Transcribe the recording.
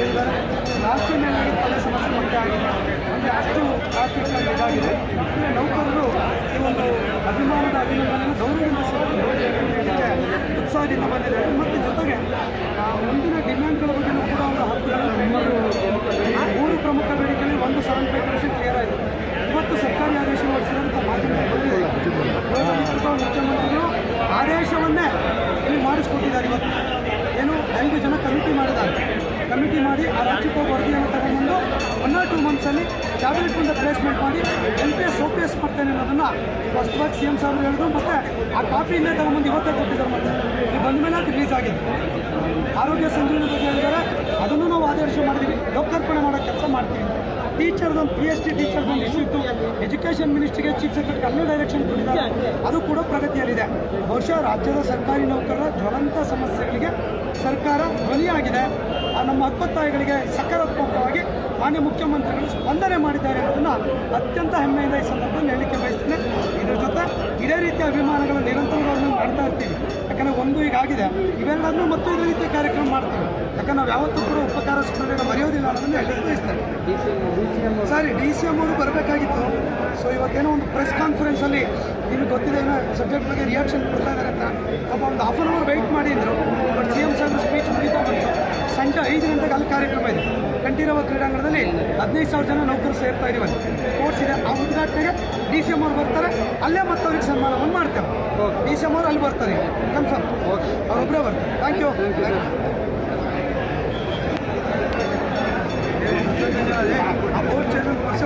ಸೇರಿದ್ದಾರೆ ರಾಷ್ಟ್ರೀಯ ಮೇಲಾಗಿ ತಲೆ ಸಮಸ್ಯೆ ಮತ್ತೆ ಆಗಿದೆ ಅಂದರೆ ಅಷ್ಟು ಟ್ರಾಫಿಕ್ ಇದಾಗಿದೆ ಅಂದರೆ ನೌಕರರು ಈ ಒಂದು ಅಭಿಮಾನದ ಅಭಿನಂದನೆ ಗೌರವದಿಂದ ಸ್ವೀಕರಿಸಲಿಕ್ಕೆ ಉತ್ಸಾಹದಿಂದ ಬಂದಿದೆ ಮತ್ತು ಜೊತೆಗೆ ಮುಂದಿನ ಡಿಮ್ಯಾಂಡ್ಗಳ ಬಗ್ಗೆ ಕೂಡ ಒಂದು ಹತ್ತು ಮೂರು ಪ್ರಮುಖ ಬೇಡಿಕೆಯಲ್ಲಿ ಒಂದು ಸೆವೆನ್ ಫೈವ್ ಪರ್ಸೆಂಟ್ ಕ್ಲಿಯರ್ ಆಗಿದೆ ಇವತ್ತು ಸರ್ಕಾರಿ ಆದೇಶ ಹೊರಡಿಸಿದಂಥ ಬಂದಿದೆ ಲೋಕಾಯುಕ್ತ ಮುಖ್ಯಮಂತ್ರಿಗಳು ಆದೇಶವನ್ನೇ ಇಲ್ಲಿ ಮಾಡಿಸ್ಕೊಟ್ಟಿದ್ದಾರೆ ಇವತ್ತು ಏನು ಐದು ಜನ ಕಮಿಟಿ ಮಾಡಿದ್ದಾರೆ ಕಮಿಟಿ ಮಾಡಿ ಆ ರಾಜ್ಯಕ್ಕೆ ವರದಿಯನ್ನು ತಗೊಂಡು ಒನ್ ಆರ್ ಟೂ ಮಂತ್ಸಲ್ಲಿ ಕ್ಯಾಬಿನೆಟ್ ಪ್ಲೇಸ್ಮೆಂಟ್ ಮಾಡಿ L P S O P S ಮಾಡ್ತೇನೆ ಅನ್ನೋದನ್ನು ಸ್ಪಷ್ಟವಾಗಿ ಸಿ ಎಂ ಸಾಹೇಬರು ಹೇಳಿದ್ರು. ಮತ್ತು ಆ ಕಾಪಿಯಿಂದ ತಗೊಂಬಂದು ಇವತ್ತೇ ಕೊಟ್ಟಿದ್ದಾರೆ ಮತ್ತೆ. ಇಲ್ಲಿ ಬಂದ ಮೇಲೆ ಅದು ರಿಲೀಸ್ ಆಗಿದೆ ಆರೋಗ್ಯ ಸಂಜೀವನ ಬಗ್ಗೆ ಹೇಳಿದ್ದಾರೆ. ಅದನ್ನು ನಾವು ಆದೇಶ ಮಾಡಿದ್ದೀವಿ ಲೋಕಾರ್ಪಣೆ ಮಾಡೋ ಕೆಲಸ ಮಾಡ್ತೀವಿ. ಟೀಚರ್ದೊಂದು ಪಿ ಎಚ್ ಡಿ ಟೀಚರ್ದೊಂದು ಇಶ್ಯೂ ಇತ್ತು ಎಜುಕೇಷನ್ ಮಿನಿಸ್ಟ್ರಿಗೆ ಚೀಫ್ ಸೆಕ್ರೆಟರಿ ಡೈರೆಕ್ಷನ್ ಕೊಟ್ಟಿದ್ದಾರೆ. ಅದು ಕೂಡ ಪ್ರಗತಿಯಲ್ಲಿದೆ. ಬಹುಶಃ ರಾಜ್ಯದ ಸರ್ಕಾರಿ ನೌಕರರ ಜ್ವಲಂತ ಸಮಸ್ಯೆಗಳಿಗೆ ಸರ್ಕಾರ ಧ್ವನಿಯಾಗಿದೆ. ಆ ನಮ್ಮ ಹಕ್ಕೊತ್ತಾಯಗಳಿಗೆ ಸಕಾರಾತ್ಮಕವಾಗಿ ಮಾನ್ಯ ಮುಖ್ಯಮಂತ್ರಿಗಳು ಸ್ಪಂದನೆ ಮಾಡಿದ್ದಾರೆ ಅನ್ನೋದನ್ನು ಅತ್ಯಂತ ಹೆಮ್ಮೆಯಿಂದ ಈ ಸಂದರ್ಭದಲ್ಲಿ ಹೇಳಲಿಕ್ಕೆ ಬಯಸ್ತೇನೆ. ಇದರ ಜೊತೆ ಇದೇ ರೀತಿಯ ಅಭಿಮಾನಗಳು ನಿರಂತರವಾಗಿ ಮಾಡ್ತಾ ಇರ್ತೀವಿ. ಯಾಕಂದರೆ ಒಂದು ಈಗ ಆಗಿದೆ ಇವೆರಡನ್ನೂ ಮತ್ತು ಇದೇ ರೀತಿಯ ಕಾರ್ಯಕ್ರಮ ಮಾಡ್ತೀವಿ. ಯಾಕಂದ್ರೆ ನಾವು ಯಾವತ್ತೂ ಕೂಡ ಉಪಕಾರ ಅನ್ನೋದನ್ನ ಹೇಳಲಿಕ್ಕೆ ಸರಿ ಡಿ ಸಿ ಎಂ ಅವರು ಬರಬೇಕಾಗಿತ್ತು. ಸೊ ಇವತ್ತೇನೋ ಒಂದು ಪ್ರೆಸ್ ಕಾನ್ಫರೆನ್ಸಲ್ಲಿ ನಿಮಗೆ ಗೊತ್ತಿದೆ ಏನೋ ಸಬ್ಜೆಕ್ಟ್ ಬಗ್ಗೆ ರಿಯಾಕ್ಷನ್ ಕೊಡ್ತಾ ಇದ್ದಾರೆ ಅಂತ. ಪಾಪ ಒಂದು ಹಾಫ್ ಅನ್ ಅವರ್ ವೆಯ್ಟ್ ಮಾಡಿದ್ರು ಬಟ್ ಸಿ ಎಂ ಸಾಹೇಬ್ ಸ್ಪೀಚ್ ಮುಗಿತಾ ಬಂತು. ಸಂಜೆ ಐದು ಗಂಟೆಗೆ ಅಲ್ಲಿ ಕಾರ್ಯಕ್ರಮ ಇದೆ. ಕಂಠೀರವ ಕ್ರೀಡಾಂಗಣದಲ್ಲಿ ಹದಿನೈದು ಸಾವಿರ ಜನ ನೌಕರು ಸೇರ್ತಾ ಇದೀವಿ ಸ್ಪೋರ್ಟ್ಸ್ ಇದೆ. ಆ ಉದ್ಘಾಟನೆಗೆ ಡಿ ಸಿ ಎಂ ಅವ್ರು ಬರ್ತಾರೆ. ಅಲ್ಲೇ ಮತ್ತೆ ಅವ್ರಿಗೆ ಸನ್ಮಾನವನ್ನು ಮಾಡ್ತೇವೆ. ಡಿ ಸಿ ಎಂ ಅವ್ರು ಅಲ್ಲಿ ಬರ್ತಾರೆ. ಕನ್ಫರ್ಮ್ ಅವರೊಬ್ಬರೇ ಬರ್ತಾರೆ. ಥ್ಯಾಂಕ್ ಯು ವರ್ಷ